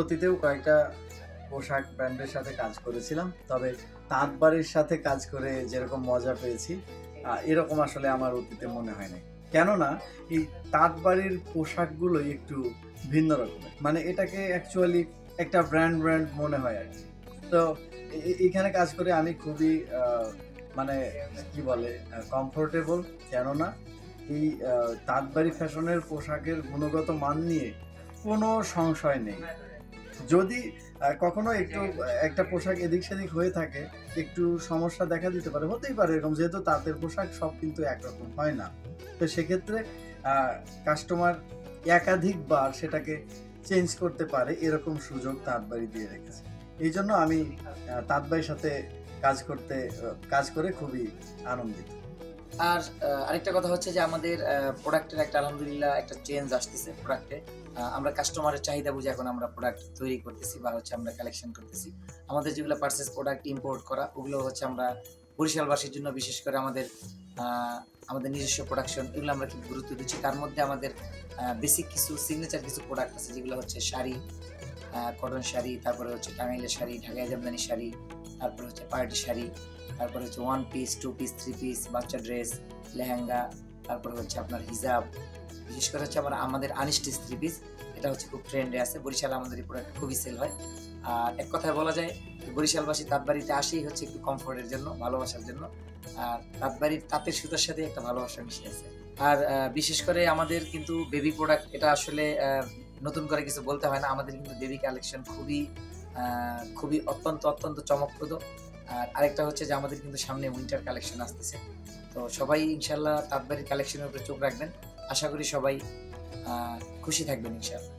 অতীতেও কয়েকটা পোশাক ব্র্যান্ডের সাথে কাজ করেছিলাম, তবে তাঁতবাড়ির সাথে কাজ করে যেরকম মজা পেয়েছি এরকম আসলে আমার অতীতে মনে হয় নাই কেননা, এই তাঁতবাড়ির পোশাকগুলোই একটু ভিন্ন রকমের। মানে এটাকে অ্যাকচুয়ালি একটা ব্র্যান্ড ব্র্যান্ড মনে হয় আর কি। তো এখানে কাজ করে আমি খুবই মানে কি বলে কমফোর্টেবল কেননা, এই তাঁতবাড়ি ফ্যাশনের পোশাকের গুণগত মান নিয়ে কোনো সংশয় নেই। যদি কখনো একটু একটা পোশাক এদিক সেদিক হয়ে থাকে, একটু সমস্যা দেখা দিতে পারে, হতেই পারে এরকম, যেহেতু তাঁতের পোশাক সব কিন্তু একরকম হয় না। তো সেক্ষেত্রে কাস্টমার একাধিকবার সেটাকে চেঞ্জ করতে পারে, এরকম সুযোগ তাঁতবাড়ি দিয়ে রেখেছে। এই জন্য আমি তাঁতবাড়ির সাথে কাজ করতে কাজ করে খুবই আনন্দিত। আর আরেকটা কথা হচ্ছে যে আমাদের প্রোডাক্টের একটা আলহামদুলিল্লাহ একটা চেঞ্জ আসতেছে প্রোডাক্টে আমরা কাস্টমারের চাহিদা বুঝে এখন আমরা প্রোডাক্ট তৈরি করতেছি বা হচ্ছে আমরা কালেকশন করতেছি। আমাদের যেগুলো পার্সেস প্রোডাক্ট ইম্পোর্ট করা, ওগুলো হচ্ছে আমরা বরিশালবাসীর জন্য বিশেষ করে আমাদের আমাদের নিজস্ব প্রোডাকশন এগুলো আমরা খুব গুরুত্ব দিচ্ছি। তার মধ্যে আমাদের বেসিক কিছু সিগনেচার কিছু প্রোডাক্ট আছে, যেগুলো হচ্ছে শাড়ি কটন শাড়ি, তারপরে হচ্ছে টাঙ্গাইলের শাড়ি ঢাকাই জামদানি শাড়ি, তারপরে হচ্ছে পার্টি শাড়ি তারপরে হচ্ছে one piece two piece three piece বাচ্চা ড্রেস লেহেঙ্গা, তারপরে হচ্ছে আপনার হিজাব, বিশেষ করে হচ্ছে আমার, আমাদের আনিস্টিস থ্রি পিস এটা হচ্ছে খুব ট্রেন্ডে আছে, বরিশালে আমাদের এই প্রোডাক্ট খুবই সেল হয়। আর এক কথায় বলা যায়, বরিশালবাসী তাঁতবাড়িতে আসেই হচ্ছে একটু কমফোর্টের জন্য, ভালোবাসার জন্য, আর তাঁতবাড়ির তাঁতের সুতার সাথে একটা ভালোবাসা মিশে আছে। আর বিশেষ করে আমাদের কিন্তু বেবি প্রোডাক্ট এটা আসলে নতুন করে কিছু বলতে হয় না, আমাদের কিন্তু বেবি কালেকশন খুবই খুবই অত্যন্ত অত্যন্ত চমকপ্রদ। আর আরেকটা হচ্ছে যে আমাদের কিন্তু সামনে উইন্টার কালেকশন আসতেছে। তো সবাই ইনশাল্লাহ তাঁতবাড়ির কালেকশনের উপরে চোখ রাখবেন। আশা করি সবাই খুশি থাকবেন ইনশাল্লাহ।